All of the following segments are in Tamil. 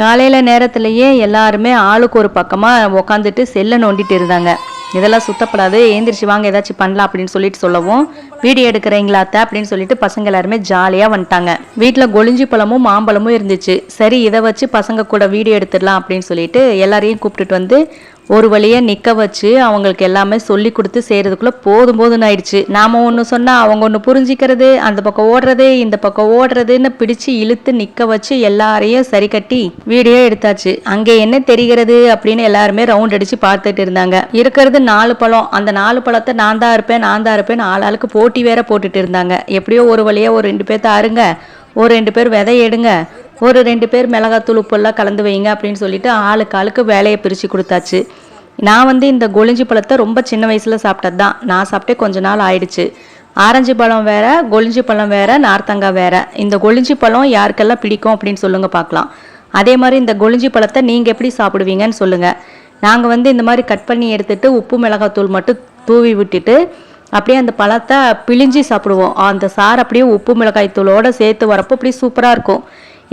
காலையில் நேரத்துலையே எல்லாருமே ஆளுக்கு ஒரு பக்கமாக உக்காந்துட்டு செல்லை நோண்டிட்டு இருந்தாங்க. இதெல்லாம் சுத்தப்படாது ஏந்திரிச்சு வாங்க ஏதாச்சும் பண்ணலாம் அப்படின்னு சொல்லிட்டு சொல்லவும் வீடியோ எடுக்கிறீங்களா அத்தை அப்படின்னு சொல்லிட்டு பசங்க எல்லாருமே ஜாலியாக வந்துட்டாங்க. வீட்டில் கொளிஞ்சி பழமும் மாம்பழமும் இருந்துச்சு. சரி இதை வச்சு பசங்க கூட வீடியோ எடுத்துடலாம் அப்படின்னு சொல்லிட்டு எல்லாரையும் கூப்பிட்டுட்டு வந்து ஒரு வழியாக நிற்க வச்சு அவங்களுக்கு எல்லாமே சொல்லி கொடுத்து செய்கிறதுக்குள்ளே போதும் போதும்னு ஆயிடுச்சு. நாம் ஒன்று சொன்னால் அவங்க ஒன்று புரிஞ்சிக்கிறது அந்த பக்கம் ஓடுறது இந்த பக்கம் ஓடுறதுன்னு பிடிச்சு இழுத்து நிற்க வச்சு எல்லாரையும் சரி கட்டி வீடியோ எடுத்தாச்சு. அங்கே என்ன தெரிகிறது அப்படின்னு எல்லாருமே ரவுண்ட் அடித்து பார்த்துட்டு இருந்தாங்க. இருக்கிறது நாலு பழம். அந்த நாலு பழத்தை நான் தான் இருப்பேன் நான் தான் இருப்பேன் ஆள் ஆளுக்கு போட்டி வேற போட்டுட்டு இருந்தாங்க. எப்படியோ ஒரு வழியாக ஒரு ரெண்டு பேர்த்த அருங்க ஒரு ரெண்டு பேர் விதை எடுங்க ஒரு ரெண்டு பேர் மிளகாத்தூள் உப்பெல்லாம் கலந்து வைங்க அப்படின்னு சொல்லிட்டு ஆளுக்கு ஆளுக்கு வேலையை பிரித்து கொடுத்தாச்சு. நான் வந்து இந்த கொளிஞ்சி பழத்தை ரொம்ப சின்ன வயசில் சாப்பிட்டது தான் நான் சாப்பிட்டே கொஞ்ச நாள் ஆயிடுச்சு. ஆரஞ்சு பழம் வேற கொளிஞ்சி பழம் வேற நார்த்தங்காய் வேற. இந்த கொளிஞ்சி பழம் யாருக்கெல்லாம் பிடிக்கும் அப்படின்னு சொல்லுங்க பார்க்கலாம் அதே மாதிரி இந்த கொளிஞ்சி பழத்தை நீங்கள் எப்படி சாப்பிடுவீங்கன்னு சொல்லுங்கள் நாங்கள் வந்து இந்த மாதிரி கட் பண்ணி எடுத்துட்டு உப்பு மிளகாத்தூள் மட்டும் தூவி விட்டுட்டு அப்படியே அந்த பழத்தை பிழிஞ்சி சாப்பிடுவோம். அந்த சாறு அப்படியே உப்பு மிளகாய் தூளோட சேர்த்து வரப்போ அப்படியே சூப்பராக இருக்கும்.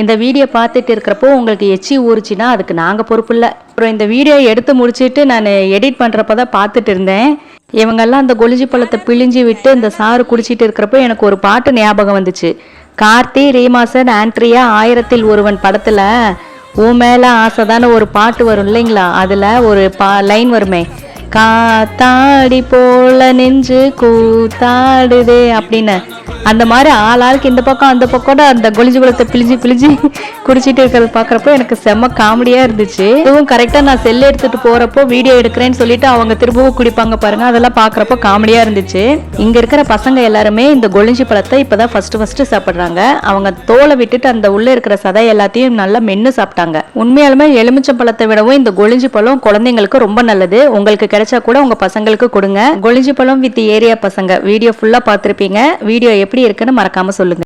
இந்த வீடியோ பார்த்துட்டு இருக்கிறப்போ உங்களுக்கு எச்சி ஊறுச்சுன்னா அதுக்கு நாங்கள் பொறுப்பு இல்லை. அப்புறம் இந்த வீடியோ எடுத்து முடிச்சுட்டு நான் எடிட் பண்ணுறப்ப தான் பார்த்துட்டு இருந்தேன். இவங்கெல்லாம் அந்த கொலிஞ்சி பழத்தை பிழிஞ்சி விட்டு இந்த சாறு குடிச்சிட்டு இருக்கிறப்போ எனக்கு ஒரு பாட்டு ஞாபகம் வந்துச்சு. கார்த்தி ரீமாசன் ஆண்ட்ரியா ஆயிரத்தில் ஒருவன் படத்தில் உன் மேலே ஆசைதான ஒரு பாட்டு வரும் இல்லைங்களா? அதில் ஒரு பா லைன் வருமே. காத்தாடி போல நெஞ்சு கூத்தாடுதே அப்படின்னு. அந்த மாதிரி ஆள் ஆளுக்கு இந்த பக்கம் அந்த பக்கம் அந்த கொலிஜி குளத்தை பிழிஞ்சு பிழிஞ்சு குடிச்சிட்டு இருக்கிறது பார்க்குறப்போ எனக்கு செம்ம காமெடியாக இருந்துச்சு. இதுவும் கரெக்டாக நான் செல் எடுத்துட்டு போகிறப்போ வீடியோ எடுக்கிறேன்னு சொல்லிட்டு அவங்க திரும்பவும் குடிப்பாங்க பாருங்க. அதெல்லாம் பார்க்குறப்போ காமெடியாக இருந்துச்சு. இங்கே இருக்கிற பசங்க எல்லாருமே இந்த கொலிஞ்சு பழத்தை இப்போ தான் ஃபஸ்ட்டு ஃபஸ்ட்டு சாப்பிட்றாங்க. அவங்க தோலை விட்டுட்டு அந்த உள்ளே இருக்கிற சதை எல்லாத்தையும் நல்லா மென்று சாப்பிட்டாங்க. உண்மையாலுமே எலுமிச்சம் பழத்தை விடவும் இந்த கொலிஞ்சு பழம் குழந்தைங்களுக்கு ரொம்ப நல்லது. உங்களுக்கு கிடைச்சா கூட உங்க பசங்களுக்கு கொடுங்க. கொளிஞ்சி பழம் வித் ஏரியா பசங்க. வீடியோ ஃபுல்லா பார்த்துருப்பீங்க. வீடியோ எப்படி இருக்குன்னு மறக்காம சொல்லுங்க.